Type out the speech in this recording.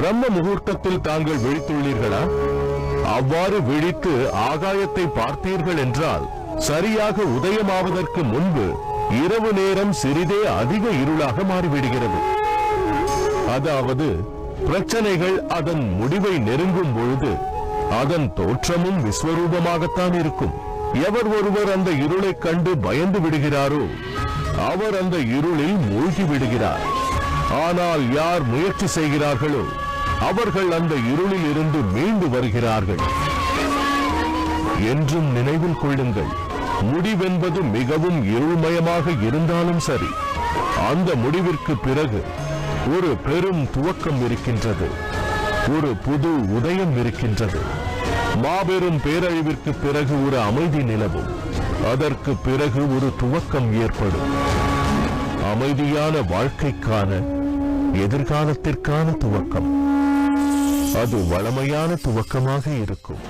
பிரம்ம முகூர்த்தத்தில் தாங்கள் விழித்துள்ளீர்களா? அவ்வாறு விழித்து ஆகாயத்தை பார்த்தீர்கள் என்றால் சரியாக உதயமாவதற்கு முன்பு இரவு நேரம் சிறிதே அதிக இருளாக மாறிவிடுகிறது. அதாவது பிரச்சனைகள் அதன் முடிவை நெருங்கும் பொழுது அதன் தோற்றமும் விஸ்வரூபமாகத்தான் இருக்கும். எவர் ஒருவர் அந்த இருளைக் கண்டு பயந்து விடுகிறாரோ அவர் அந்த இருளில் மூழ்கி விடுகிறார். ஆனால் யார் முயற்சி செய்கிறார்களோ அவர்கள் அந்த இருளில் இருந்து மீண்டு வருகிறார்கள். என்றும் நினைவில் கொள்ளுங்கள். முடிவென்பது மிகவும் இருள்மயமாக இருந்தாலும் சரி. அந்த முடிவிற்கு பிறகு ஒரு பெரும் துவக்கம் இருக்கின்றது. ஒரு புது உதயம் இருக்கின்றது. மாபெரும் பேரழிவிற்கு பிறகு ஒரு அமைதி நிலவும். அதற்கு பிறகு ஒரு துவக்கம் ஏற்படும். அமைதியான வாழ்க்கைக்கான எதிர்காலத்திற்கான துவக்கம். அது வளமையான துவக்கமாக இருக்கும்.